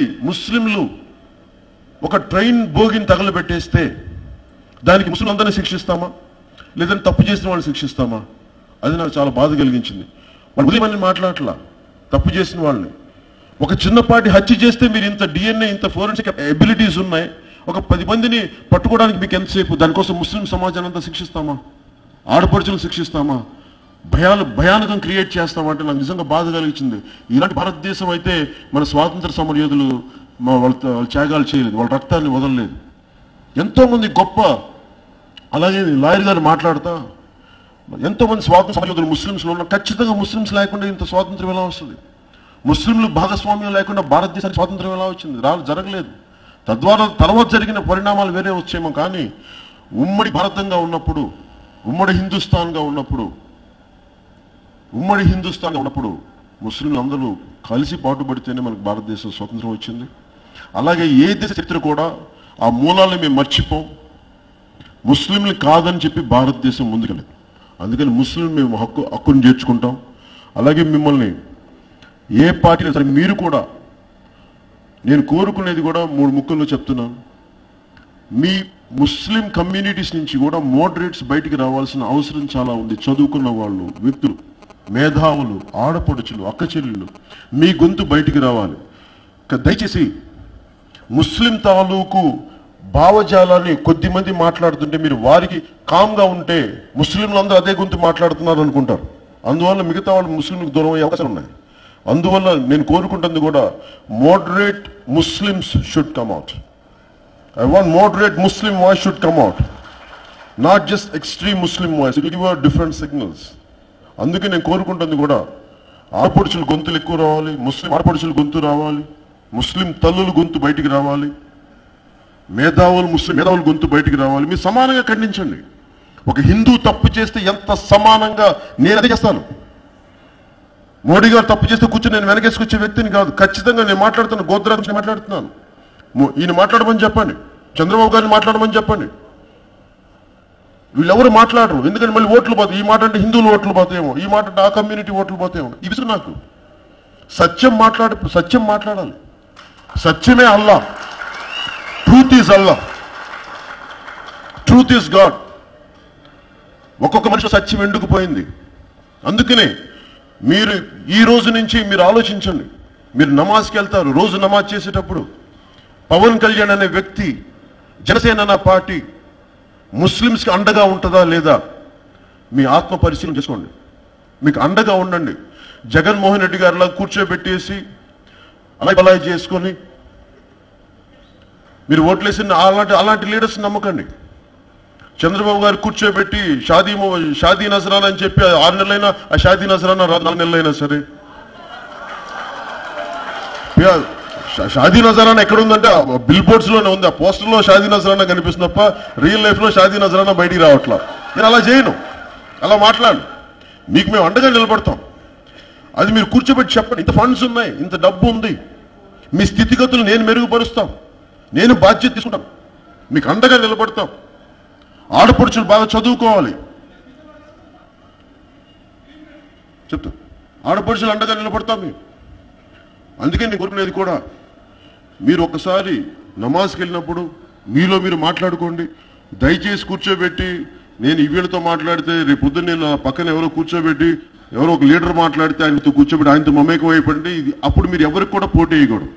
ముస్లింలు ఒక ట్రైన్ బోగిని తగలబెట్టేస్తే దానికి ముస్లిం అందరినీ శిక్షిస్తామా? లేదంటే తప్పు చేసిన వాళ్ళని శిక్షిస్తామా? అది నాకు చాలా బాధ కలిగించింది. వాళ్ళు ఉదయం మాట్లాడలా తప్పు చేసిన వాళ్ళని. ఒక చిన్నపాటి హత్య చేస్తే మీరు ఇంత డిఎన్ఏ ఇంత ఫోరెన్సిక్ ఎబిలిటీస్ ఉన్నాయి. ఒక పది మందిని పట్టుకోవడానికి మీకు ఎంతసేపు? దానికోసం ముస్లిం సమాజాన్ని అంతా శిక్షిస్తామా? ఆడపడుచులను శిక్షిస్తామా? భయాలు భయానకం క్రియేట్ చేస్తామంటే నాకు నిజంగా బాధ కలిగించింది. ఇలాంటి భారతదేశం అయితే మన స్వాతంత్ర సమరయోధులు మా వాళ్ళ త్యాగాలు చేయలేదు. వాళ్ళ రక్తాన్ని వదలలేదు. ఎంతోమంది గొప్ప అలాగే లాయర్ గారు మాట్లాడతా ఎంతోమంది స్వాతంత్ర సమరయోధులు ముస్లింస్లో ఉన్న ఖచ్చితంగా ముస్లింస్ లేకుండా ఇంత స్వాతంత్రం ఎలా వస్తుంది? ముస్లింలు భాగస్వామ్యం లేకుండా భారతదేశానికి స్వాతంత్రం ఎలా వచ్చింది? రా జరగలేదు. తద్వారా తర్వాత జరిగిన పరిణామాలు వేరే వచ్చేమో కానీ ఉమ్మడి భారతంగా ఉన్నప్పుడు ఉమ్మడి హిందుస్థాన్గా ఉన్నప్పుడు ఉమ్మడి హిందుస్థాన్ ఉన్నప్పుడు ముస్లింలు అందరూ కలిసి పాటుపడితేనే మనకు భారతదేశం స్వతంత్రం వచ్చింది. అలాగే ఏ దేశ చరిత్ర కూడా ఆ మూలాలను మేము మర్చిపోం. ముస్లింలు కాదని చెప్పి భారతదేశం ముందుకెళ్ళదు. అందుకని ముస్లిం మేము హక్కు హక్కును చేర్చుకుంటాం. అలాగే మిమ్మల్ని ఏ పార్టీ సరే మీరు కూడా నేను కోరుకునేది కూడా మూడు ముక్కల్లో చెప్తున్నాను. మీ ముస్లిం కమ్యూనిటీస్ నుంచి కూడా మోడరేట్స్ బయటికి రావాల్సిన అవసరం చాలా ఉంది. చదువుకున్న వాళ్ళు వ్యక్తులు మేధావులు ఆడపడుచులు అక్క చెల్లెళ్ళు మీ గొంతు బయటికి రావాలి. దయచేసి ముస్లిం తాలూకు భావజాలాన్ని కొద్ది మంది మాట్లాడుతుంటే మీరు వారికి కామ్గా ఉంటే ముస్లింలు అందరూ అదే గొంతు మాట్లాడుతున్నారు అనుకుంటారు. అందువల్ల మిగతా వాళ్ళు ముస్లింలకు దూరం అయ్యే అవకాశాలు ఉన్నాయి. అందువల్ల నేను కోరుకుంటుంది కూడా moderate Muslims should come out I want moderate Muslim voice should come out not just extreme Muslim voice it give different signals అందుకే నేను కోరుకుంటుంది కూడా ఆడపడుచుల గొంతులు ఎక్కువ రావాలి ముస్లిం ఆడపడుచుల గొంతు రావాలి ముస్లిం తల్లుల గొంతు బయటికి రావాలి మేధావులు ముస్లిం మేధావుల గొంతు బయటికి రావాలి. మీరు సమానంగా ఖండించండి. ఒక హిందూ తప్పు చేస్తే ఎంత సమానంగా నేను అదే చేస్తాను. మోడీ గారు తప్పు చేస్తే కూర్చొని నేను వెనకేసుకొచ్చే వ్యక్తిని కాదు. ఖచ్చితంగా నేను మాట్లాడుతున్నాను గోద్రా గురించి మాట్లాడుతున్నాను. ఈయన మాట్లాడమని చెప్పండి. చంద్రబాబు గారిని మాట్లాడమని చెప్పండి. వీళ్ళెవరు మాట్లాడరు? ఎందుకంటే మళ్ళీ ఓట్లు పోతాయి ఈ మాట అంటే హిందువులు ఓట్లు పోతాయేమో ఈ మాట అంటే ఆ కమ్యూనిటీ ఓట్లు పోతాయేమో ఇది నాకు. సత్యం మాట్లాడ సత్యం మాట్లాడాలి. సత్యమే Allah. Truth is Allah truth is God ఒక్కొక్క మనిషి సత్యం ఎండుకుపోయింది అందుకనే మీరు ఈ రోజు నుంచి మీరు ఆలోచించండి. మీరు నమాజ్కి వెళ్తారు. రోజు నమాజ్ చేసేటప్పుడు పవన్ కళ్యాణ్ అనే వ్యక్తి జనసేన పార్టీ ముస్లిమ్స్కి అండగా ఉంటుందా లేదా మీ ఆత్మ పరిశీలన చేసుకోండి. మీకు అండగా ఉండండి. జగన్మోహన్ రెడ్డి గారిలా కూర్చోబెట్టేసి అలాగే అలాగే చేసుకొని మీరు ఓట్లేసిన అలాంటి అలాంటి లీడర్స్ నమ్మకండి. చంద్రబాబు గారు కూర్చోబెట్టి షాదీ షాదీ నజరానా అని చెప్పి ఆరు నెలలైనా ఆ షాదీ నజరానా నాలుగు నెలలైనా సరే. యా, షాదీ నజరానా ఎక్కడ ఉందంటే బిల్ బోర్డ్స్లోనే ఉంది. ఆ పోస్టర్లో షాదీ నజరానా కనిపిస్తుంది తప్ప రియల్ లైఫ్లో షాదీ నజరానా బయటికి రావట్లా. నేను అలా చేయను. అలా మాట్లాడు మీకు మేము అండగా నిలబడతాం. అది మీరు కూర్చోబెట్టి చెప్పండి. ఇంత ఫండ్స్ ఉన్నాయి ఇంత డబ్బు ఉంది. మీ స్థితిగతులు నేను మెరుగుపరుస్తాం. నేను బాధ్యత తీసుకుంటాను మీకు అండగా నిలబడతాం. ఆడపడుచులు బాగా చదువుకోవాలి. చెప్తా. ఆడపడుచులు అండగా నిలబడతాం మేము. అందుకే నేను కోరుకునేది కూడా మీరు ఒకసారి నమాజ్కి వెళ్ళినప్పుడు మీలో మీరు మాట్లాడుకోండి. దయచేసి కూర్చోబెట్టి నేను ఈ మాట్లాడితే రేపు పొద్దున్న నేను పక్కన ఎవరో కూర్చోబెట్టి ఎవరో ఒక లీడర్ మాట్లాడితే ఆయనతో కూర్చోబెట్టి ఆయనతో మమేకం అయిపోయింది ఇది అప్పుడు మీరు ఎవరికి కూడా పోటీ వేయకూడదు.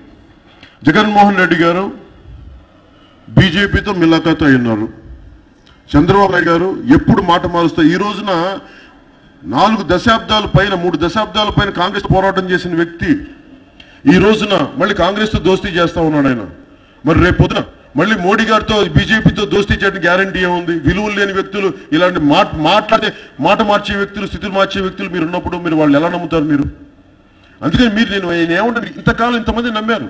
జగన్మోహన్ రెడ్డి గారు బీజేపీతో మిలాఖాత్ ఉన్నారు చంద్రబాబు నాయుడు గారు ఎప్పుడు మాట మారుస్తా ఈ రోజున నాలుగు దశాబ్దాల పైన మూడు దశాబ్దాల పైన కాంగ్రెస్ పోరాటం చేసిన వ్యక్తి ఈ రోజున మళ్ళీ కాంగ్రెస్తో దోస్తీ చేస్తా ఉన్నాడు ఆయన మరి రేపు పొద్దున మళ్ళీ మోడీ గారితో బీజేపీతో దోస్తీ చేయడం గ్యారంటీ ఏముంది? విలువలు లేని వ్యక్తులు ఇలాంటి మాట మాట్లాడే మాట మార్చే వ్యక్తులు స్థితులు మార్చే వ్యక్తులు మీరు ఉన్నప్పుడు మీరు వాళ్ళు ఎలా నమ్ముతారు మీరు? అందుకని మీరు నేను నేను ఏమంటాను ఇంతకాలం ఇంతమంది నమ్మారు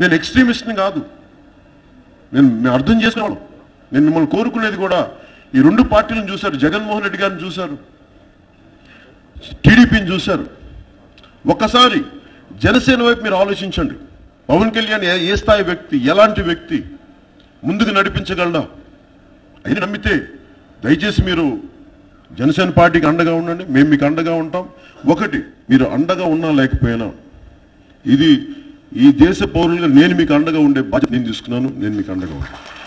నేను ఎక్స్ట్రీమిస్ట్ని కాదు. నేను అర్థం చేసుకోవాలి. నేను మిమ్మల్ని కోరుకునేది కూడా ఈ రెండు పార్టీలను చూశారు. జగన్మోహన్ రెడ్డి గారిని చూశారు. టీడీపీని చూశారు. ఒక్కసారి జనసేన వైపు మీరు ఆలోచించండి. పవన్ కళ్యాణ్ ఏ- స్థాయి వ్యక్తి ఎలాంటి వ్యక్తి ముందుకు నడిపించగలడా? అని నమ్మితే దయచేసి మీరు జనసేన పార్టీకి అండగా ఉండండి. మేము మీకు అండగా ఉంటాం. ఒకటి మీరు అండగా ఉన్నా లేకపోయినా ఇది ఈ దేశ పౌరులుగా నేను మీకు అండగా ఉండే బాధ్యత నేను తీసుకున్నాను. నేను మీకు అండగా ఉంటాను.